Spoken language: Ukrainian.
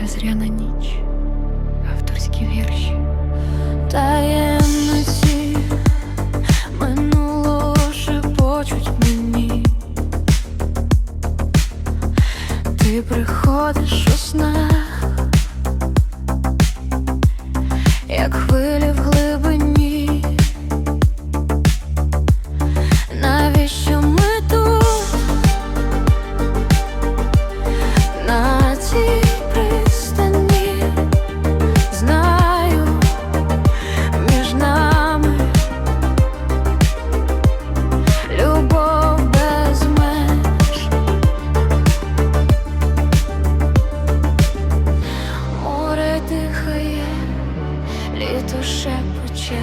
Газряна ніч, авторські вірші, таємниці минулого шепочуть мені. Ти приходиш у снах літо шепоче.